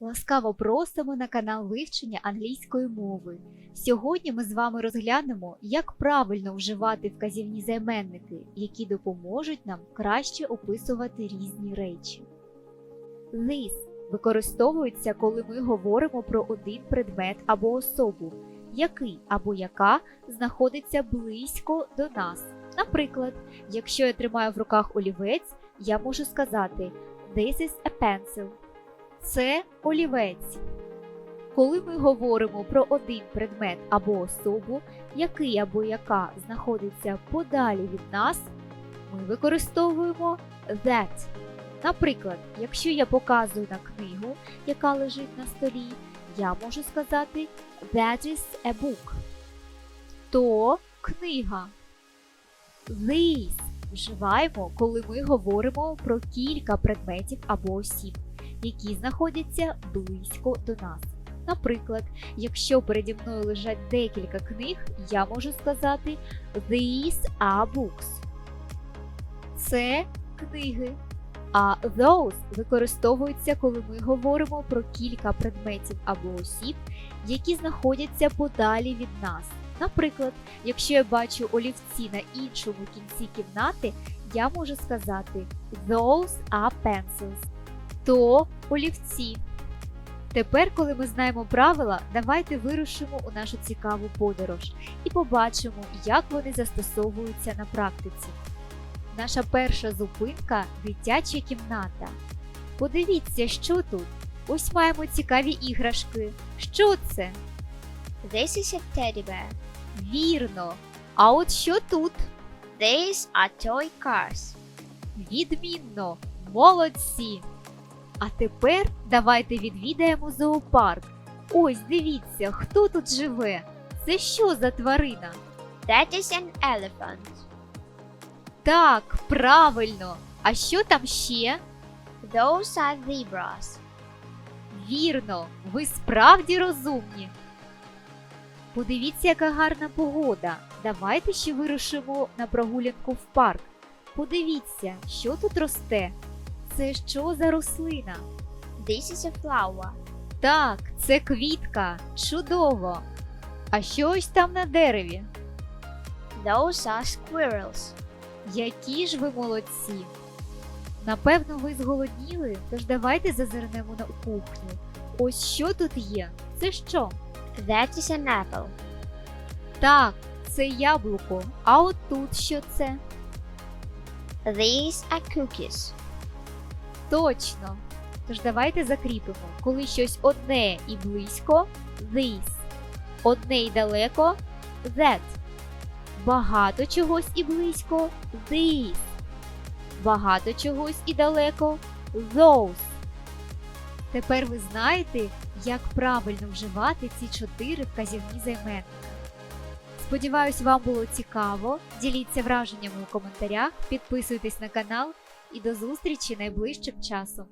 Ласкаво просимо на канал вивчення англійської мови. Сьогодні ми з вами розглянемо, як правильно вживати вказівні займенники, які допоможуть нам краще описувати різні речі. This використовується, коли ми говоримо про один предмет або особу, який або яка знаходиться близько до нас. Наприклад, якщо я тримаю в руках олівець, я можу сказати This is a pencil. Це олівець. Коли ми говоримо про один предмет або особу, який або яка знаходиться подалі від нас, ми використовуємо that. Наприклад, якщо я показую на книгу, яка лежить на столі, я можу сказати That is a book. То книга. This вживаємо, коли ми говоримо про кілька предметів або осіб, які знаходяться близько до нас. Наприклад, якщо переді мною лежать декілька книг, я можу сказати These are books. Це книги. А those використовуються, коли ми говоримо про кілька предметів або осіб, які знаходяться подалі від нас. Наприклад, якщо я бачу олівці на іншому кінці кімнати, я можу сказати Those are pencils. То олівці. Тепер, коли ми знаємо правила, давайте вирушимо у нашу цікаву подорож і побачимо, як вони застосовуються на практиці. Наша перша зупинка дитяча кімната. Подивіться, що тут. Ось маємо цікаві іграшки. Що це? This is a teddy bear. Вірно. А от що тут? These are toy cars. Відмінно. Молодці. А тепер давайте відвідаємо зоопарк. Ось дивіться, хто тут живе. Це що за тварина? That is an elephant. Так, правильно. А що там ще? Those are zebras. Вірно, ви справді розумні. Подивіться, яка гарна погода. Давайте ще вирушимо на прогулянку в парк. Подивіться, що тут росте. Це що за рослина? This is a flower. Так, це квітка. Чудово. А що ось там на дереві? Those are squirrels. Які ж ви молодці! Напевно, ви зголодніли, тож давайте зазирнемо на кухню. Ось що тут є? Це що? That is an apple. Так, це яблуко. А от тут що це? These are cookies. Точно. Тож давайте закріпимо, коли щось одне і близько this, одне і далеко that. Багато чогось і близько this. Багато чогось і далеко those. Тепер ви знаєте, як правильно вживати ці чотири вказівні займенника. Сподіваюсь, вам було цікаво. Діліться враженнями у коментарях, підписуйтесь на канал і до зустрічі найближчим часом.